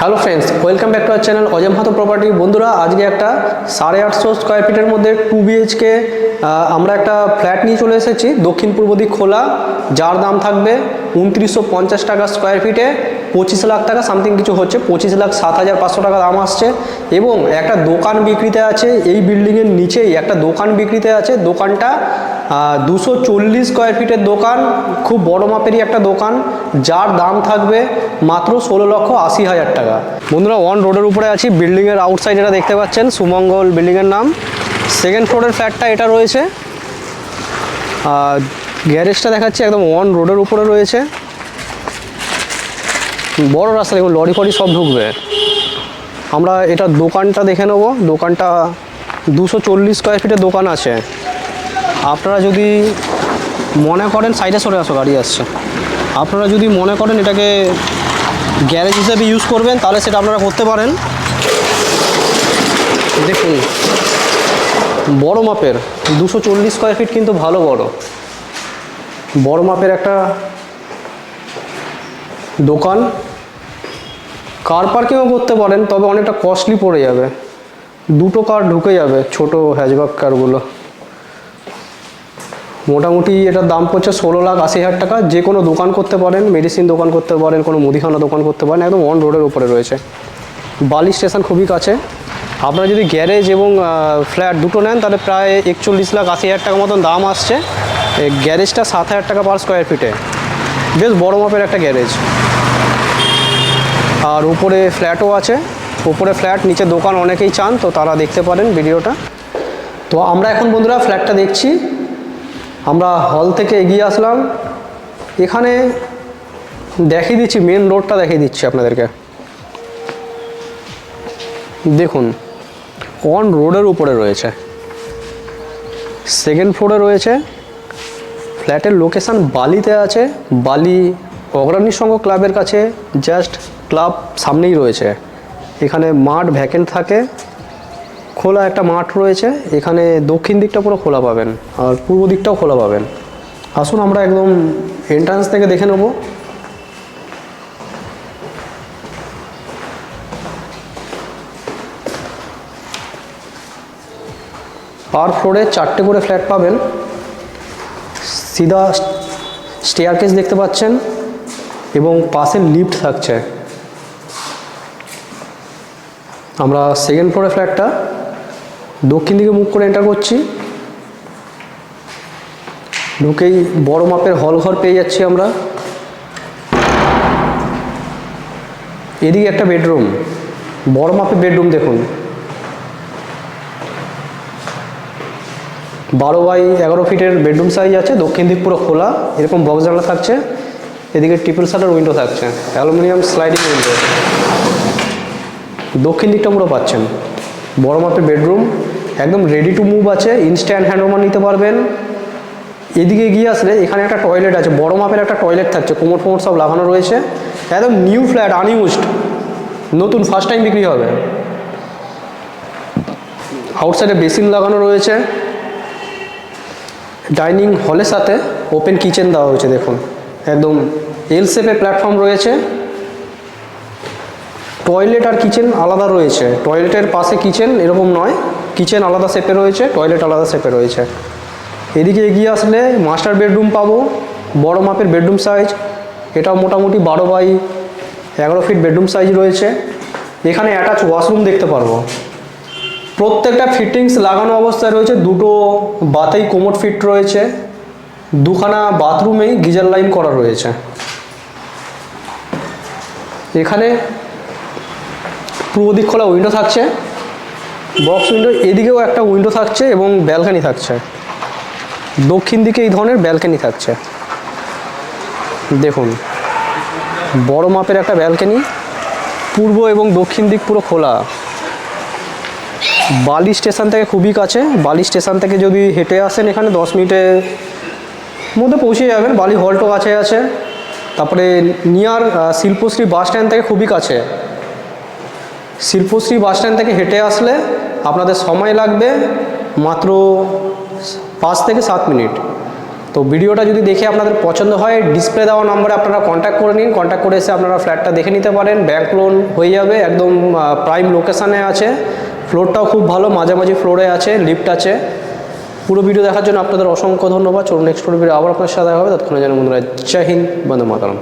Hello friends welcome back to our channel অজম হাতো property বন্ধুরা, আজকে একটা সাড়ে আটশো স্কোয়ার ফিটের মধ্যে টু বিএইচকে আমরা একটা ফ্ল্যাট নিয়ে চলে এসেছি। দক্ষিণ পূর্ব দিক খোলা, যার দাম থাকবে উনত্রিশশো পঞ্চাশ টাকা স্কোয়ার ফিটে পঁচিশ লাখ টাকা সামথিং কিছু হচ্ছে। পঁচিশ লাখ সাত হাজার পাঁচশো টাকা দাম আসছে। এবং একটা দোকান বিক্রিতে আছে, এই বিল্ডিংয়ের নিচেই একটা দোকান বিক্রিতে আছে। দোকানটা দুশো চল্লিশ স্কোয়ার ফিটের দোকান, খুব বড় মাপেরই একটা দোকান। যার দাম থাকবে মাত্র ষোলো লক্ষ আশি হাজার টাকা। বন্ধুরা ওয়ান রোডের উপরে আছি বিল্ডিংয়ের আউটসাইড এটা দেখতে পাচ্ছেন, সুমঙ্গল বিল্ডিংয়ের নাম। সেকেন্ড ফ্লোরের ফ্ল্যাটটা এটা রয়েছে। গ্যারেজটা দেখাচ্ছি, একদম ওয়ান রোডের উপরে রয়েছে। বড় রাস্তা, দেখুন, লরি ফরি সব ঢুকবে। আমরা এটা দোকানটা দেখে নেব। দোকানটা দুশো চল্লিশ স্কোয়ার ফিটের দোকান আছে। আপনারা যদি মনে করেন সাইডে সরে আসো, গাড়ি আসছে। আপনারা যদি মনে করেন এটাকে গ্যারেজ হিসেবে ইউজ করবেন, তাহলে সেটা আপনারা করতে পারেন। দেখুন, বড় মাপের, দুশো চল্লিশ স্কোয়ার ফিট কিন্তু ভালো বড়। বড় মাপের একটা দোকান। কার পার্কিংও করতে পারেন, তবে অনেকটা কস্টলি পড়ে যাবে। দুটো কার ঢুকে যাবে ছোট হ্যাজব্যাক কারগুলো মোটামুটি এটার দাম পড়ছে ষোলো লাখ আশি হাজার টাকা। যে কোনো দোকান করতে পারেন মেডিসিন দোকান করতে পারেন, কোনো মুদিখানা দোকান করতে পারেন, একদম অন রোডের উপরে রয়েছে। বালি স্টেশন খুবই কাছে। আপনারা যদি গ্যারেজ এবং ফ্ল্যাট দুটো নেন, তাহলে প্রায় একচল্লিশ লাখ আশি হাজার টাকার মতন দাম আসছে। গ্যারেজটা সাত হাজার টাকা পার স্কোয়ার ফিটে বেশ বড় মাপের একটা গ্যারেজ। আর উপরে ফ্ল্যাটও আছে। উপরে ফ্ল্যাট নিচে দোকান অনেকেই চান, তো তারা দেখতে পারেন ভিডিওটা। তো আমরা এখন বন্ধুরা ফ্ল্যাটটা দেখছি। আমরা হল থেকে এগিয়ে আসলাম। এখানে দেখিয়ে দিচ্ছি মেন রোডটা দেখিয়ে দিচ্ছি আপনাদেরকে। দেখুন অন রোডের উপরে রয়েছে। সেকেন্ড ফ্লোরে রয়েছে। ফ্ল্যাটের লোকেশান বালিতে আছে। বালি অগ্রণী সংঘ ক্লাবের কাছে জাস্ট ক্লাব সামনেই রয়েছে। এখানে মাঠ ভ্যাকেন্ট থাকে। খোলা একটা মাঠ রয়েছে। এখানে দক্ষিণ দিকটা পুরো খোলা পাবেন আর পূর্ব দিকটাও খোলা পাবেন। আসুন আমরা একদম এন্ট্রান্স থেকে দেখে নেব। পার ফ্লোরে চারটে করে ফ্ল্যাট পাবেন। সিধা স্টেয়ারকেস দেখতে পাচ্ছেন এবং পাশে লিফট থাকছে। আমরা সেকেন্ড ফ্লোরে ফ্ল্যাটটা দক্ষিণ দিকে মুখ করে এন্টার করছি। ঢুকেই বড় মাপের হল ঘর পেয়ে যাচ্ছি আমরা। এদিকে একটা বেডরুম বড় মাপের বেডরুম দেখুন। বারো বাই এগারো ফিটের বেডরুম সাইজ আছে, দক্ষিণ দিক পুরো খোলা, এরকম বক্স জানলা থাকছে, এদিকে ট্রিপল শাটার উইন্ডো থাকছে অ্যালুমিনিয়াম স্লাইডিং উইন্ডো দক্ষিণ দিকটা পুরো পাচ্ছেন, বড় মাপের বেডরুম, একদম রেডি টু মুভ আছে ইনস্ট্যান্ট হ্যান্ড ওভার নিতে পারবেন। এদিকে গিয়ে আসলে এখানে একটা টয়লেট আছে, বড় মাপের একটা টয়লেট থাকছে, কোমর ফোমর সব লাগানো রয়েছে, একদম নিউ ফ্ল্যাট আনইউজড নতুন ফার্স্ট টাইম বিক্রি হবে। আউটসাইডে বেসিন লাগানো রয়েছে। ডাইনিং হলের সাথে ওপেন কিচেন দেওয়া হয়েছে, দেখুন। একদম এল শেপের প্ল্যাটফর্ম রয়েছে। টয়লেট আর কিচেন আলাদা রয়েছে। টয়লেটের পাশে কিচেন এরকম নয়। কিচেন আলাদা শেপে রয়েছে, টয়লেট আলাদা শেপে রয়েছে। এদিকে এগিয়ে আসলে মাস্টার বেডরুম পাবো, বড় মাপের বেডরুম সাইজ। এটাও মোটামুটি বারো বাই এগারো ফিট বেডরুম সাইজ রয়েছে। এখানে অ্যাটাচ ওয়াশরুম দেখতে পারব। প্রত্যেকটা ফিটিংস লাগানো অবস্থায় রয়েছে, দুটো বাতেই কোমর ফিট রয়েছে, দুখানা বাথরুমেই গিজার লাইন করা রয়েছে। এখানে পূর্ব দিক খোলা উইন্ডো থাকছে বক্স উইন্ডো এদিকেও একটা উইন্ডো থাকছে এবং ব্যালকানি থাকছে। দক্ষিণ দিকে এই ধরনের ব্যালকানি থাকছে। দেখুন, বড় মাপের একটা ব্যালকানি পূর্ব এবং দক্ষিণ দিক পুরো খোলা। বালি স্টেশন থেকে খুবই কাছে। বালি স্টেশন থেকে যদি হেঁটে আসেন এখানে দশ মিনিটের মধ্যে পৌঁছে যাবেন। বালি হল্টও কাছে আছে। তারপরে নিয়ার শিল্পশ্রী বাস স্ট্যান্ড থেকে খুবই কাছে। শিল্পশ্রী বাস স্ট্যান্ড থেকে হেঁটে আসলে আপনাদের সময় লাগবে মাত্র পাঁচ থেকে সাত মিনিট। তো ভিডিওটা যদি দেখে আপনাদের পছন্দ হয়, ডিসপ্লে দেওয়া নম্বরে আপনারা কন্ট্যাক্ট করে নিন। কন্ট্যাক্ট করে এসে আপনারা ফ্ল্যাটটা দেখে নিতে পারেন। ব্যাংক লোন হয়ে যাবে। একদম প্রাইম লোকেশানে আছে। ফ্লোরটাও খুব ভালো, মাঝামাঝি ফ্লোরে আছে লিফট আছে। পুরো ভিডিও দেখার জন্য আপনাদের অসংখ্য ধন্যবাদ। চলুন নেক্সট ভিডিও আবার আপনার সাথে দেখা হবে। ততক্ষণে যেন বন্ধুরা, জয় হিন্দ, বন্দে মাতারাম।